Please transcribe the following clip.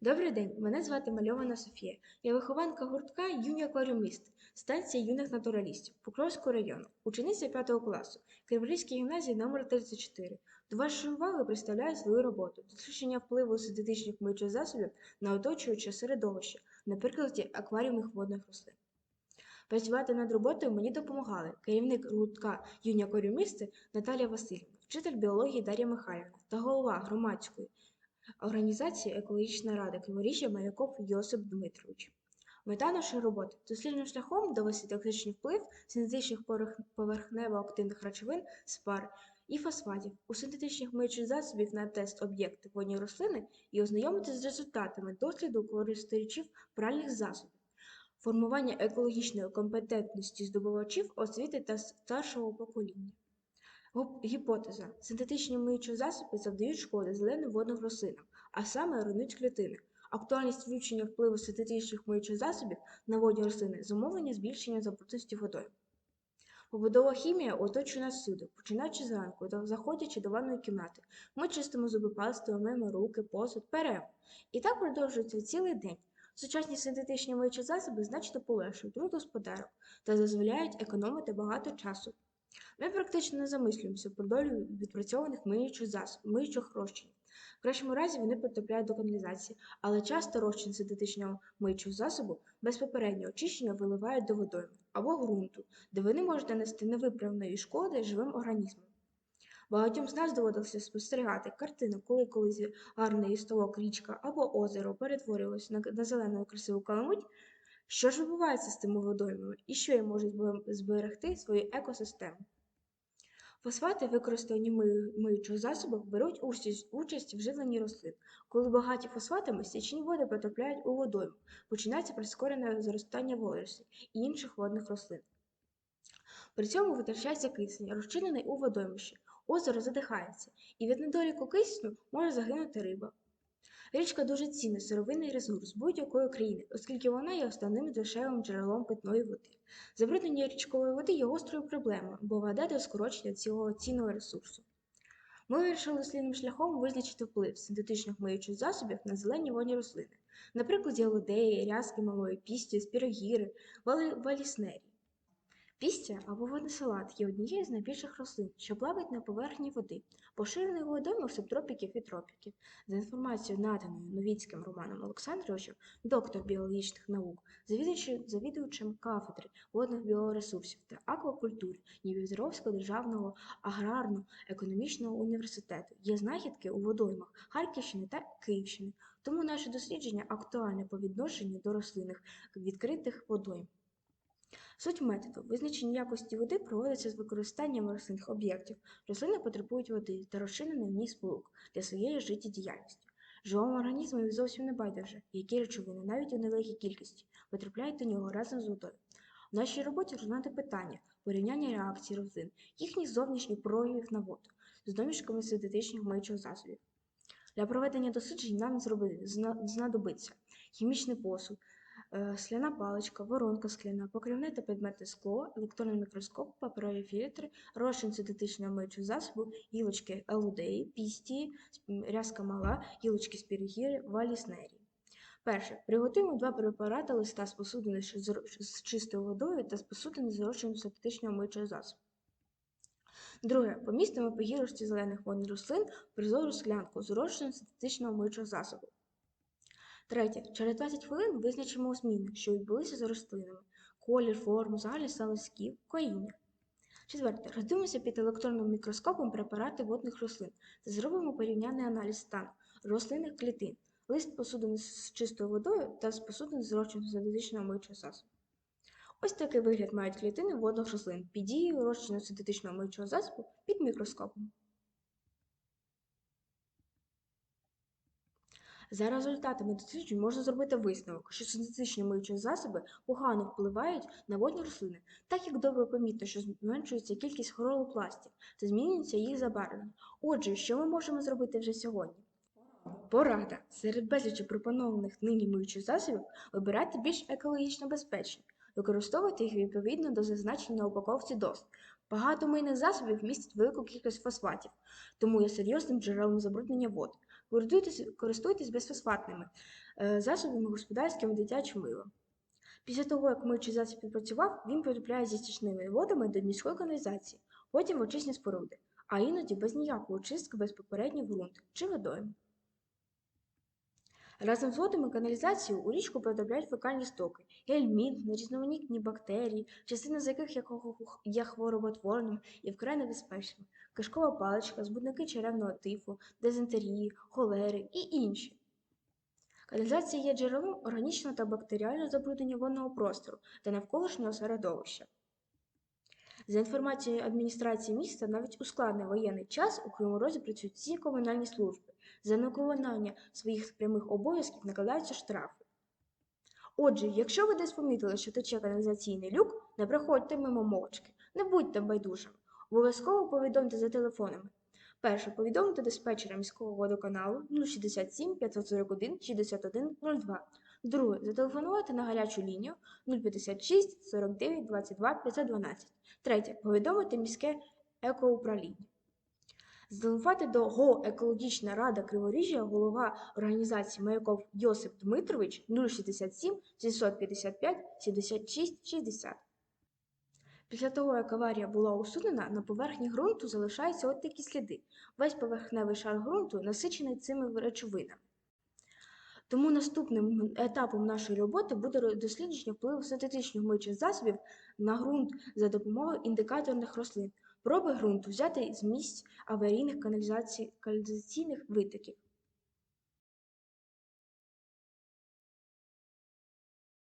Добрий день, мене звати Мальована Софія. Я вихованка гуртка Юні акваріуміст, станція юних натуралістів Покровського району, учениця 5 класу, Криворізькій гімназії номер 34. До вашої уваги представляю свою роботу дослідження впливу синтетичних миючих засобів на оточуюче середовище на прикладі акваріумних водних рослин. Працювати над роботою мені допомагали керівник гуртка юні акваріумісти Наталія Васильівна, вчитель біології Дар'я Михайлівна та голова громадської організації Екологічна рада Криворіжжя Маяков Йосип Дмитрович. Мета нашої роботи дослідним шляхом довести токсичний вплив синтетичних поверхнево-активних речовин спар і фосфатів у синтетичних миючих засобів на тест об'єкти водні рослини і ознайомитися з результатами досліду користувачів пральних засобів, формування екологічної компетентності здобувачів освіти та старшого покоління. Гіпотеза. Синтетичні миючі засоби завдають шкоди зеленим водним рослинам, а саме руйнують клітини. Актуальність вивчення впливу синтетичних миючих засобів на водні рослини зумовлення збільшення забрудненості водою. Побудова хімія оточує нас всюди, починаючи зранку та заходячи до ванної кімнати. Ми чистимо зуби пастою, миємо руки, посуд, перемо. І так продовжується цілий день. Сучасні синтетичні миючі засоби значно полегшують труд господарок та дозволяють економити багато часу. Ми практично не замислюємося про долю відпрацьованих миючих засобів, миючих розчинів. В кращому разі вони потрапляють до каналізації, але часто розчин синтетичного миючого засобу без попереднього очищення виливають до водойми або ґрунту, де вони можуть нанести невиправної шкоди живим організмам. Багатьом з нас доводилося спостерігати картину, коли колись гарний ставок, річка або озеро перетворилось на зелену красиву каламуть. Що ж відбувається з тими водоймами і що їм можуть зберегти свою екосистему? Фосфати, використані миючих засобах, беруть участь, в живленні рослин. Коли багаті фосфатами, стічні води потрапляють у водойму, починається прискорене зростання водорослей і інших водних рослин. При цьому витрачається кисень, розчинений у водоймищі, озеро задихається, і від недоліку кисню може загинути риба. Річка дуже цінний сировинний ресурс будь-якої країни, оскільки вона є основним дешевим джерелом питної води. Забруднення річкової води є гострою проблемою, бо веде до скорочення цього цінного ресурсу. Ми вирішили дослідним шляхом визначити вплив синтетичних миючих засобів на зелені водні рослини, наприклад, ялодеї, рязки малої пісті, спірогіри, валіснерії. Пістя або водний салат є однією з найбільших рослин, що плавають на поверхні води, поширений у водоймах субтропіків і тропіків. За інформацією, наданою Новіцьким Романом Олександровичем, доктор біологічних наук, завідуючи- завідувачем кафедри водних біоресурсів та аквакультури Дніпропетровського державного аграрно-економічного університету, є знахідки у водоймах Харківщини та Київщини. Тому наше дослідження актуальне по відношенню до рослинних відкритих водойм. Суть методу визначення якості води проводиться з використанням рослинних об'єктів. Рослини потребують води та розчинений в ній сполук для своєї життєдіяльності. Живому організму зовсім не байдуже, які речовини, навіть у невеликій кількості, потрапляють до нього разом з водою. В нашій роботі розглянути питання порівняння реакцій рослин, їхніх зовнішніх проявів на воду з домішками синтетичних миючих засобів. Для проведення досліджень нам знадобиться хімічний посуд, скляна паличка, воронка скляна, покривне та предметне скло, електронний мікроскоп, паперові фільтри, розчин синтетичного миючого засобу, гілочки елудеї, пістії, сп- рязка мала, гілочки спірігіри, валіснерії. Перше. Приготуємо два препарати листа з посудини з чистою водою та з посудини з розчином синтетичного миючого засобу. Друге. Помістимо по гілочці зелених водних рослин прозору склянку з розчином синтетичного миючого засобу. Третє. Через 20 хвилин визначимо зміни, що відбулися з рослинами: колір, форму, загальний стан листків, коїння. Четверте. Роздивимося під електронним мікроскопом препарати водних рослин та зробимо порівняльний аналіз стану рослинних клітин, лист посудини з чистою водою та з посудини з розчином синтетичного миючого засобу. Ось такий вигляд мають клітини водних рослин під дією розчину синтетичного миючого засобу під мікроскопом. За результатами досліджень можна зробити висновок, що синтетичні миючі засоби погано впливають на водні рослини, так як добре помітно, що зменшується кількість хлоропластів та змінюється їх забарвлення. Отже, що ми можемо зробити вже сьогодні? Порада. Серед безлічі пропонованих нині миючих засобів вибирайте більш екологічно безпечні. Використовуйте їх відповідно до зазначень на упаковці ДОСТ. Багато мийних засобів містять велику кількість фосфатів, тому є серйозним джерелом забруднення вод. Користуйтесь, безфосфатними е, засобами господарським дитячим милом. Після того, як миючий засіб відпрацював, він потрапляє зі стічними водами до міської каналізації, потім в очисні споруди, а іноді без ніякої очистки без попередньої ґрунт чи водойм. Разом з водами каналізації у річку потрапляють фекальні стоки, гельмінт, різноманітні бактерії, частина з яких є хвороботворними і вкрай небезпечними, кишкова паличка, збудники черевного тифу, дизентерії, холери і інші. Каналізація є джерелом органічного та бактеріального забруднення водного простору та навколишнього середовища. За інформацією адміністрації міста, навіть у складний воєнний час у Кривому Розі працюють всі комунальні служби. За невиконання своїх прямих обов'язків накладаються штрафи. Отже, якщо ви десь помітили, що тече каналізаційний люк, не проходьте мимо мовчки, не будьте байдужими. Обов'язково повідомте за телефонами. Перше, повідомте диспетчера міського водоканалу 067 541 61 02. Друге, зателефонувати на гарячу лінію 056 49 22 512. Третє, повідомити міське екоуправління. Зателефонувати до Екологічна рада Криворіжжя, голова організації Маяков Йосип Дмитрович 067 755 76 60. Після того, як аварія була усунена, на поверхні ґрунту залишаються от такі сліди. Весь поверхневий шар ґрунту насичений цими речовинами. Тому наступним етапом нашої роботи буде дослідження впливу синтетичних миючих засобів на ґрунт за допомогою індикаторних рослин. Проби ґрунту взяти з місць аварійних каналізацій- каналізаційних витоків.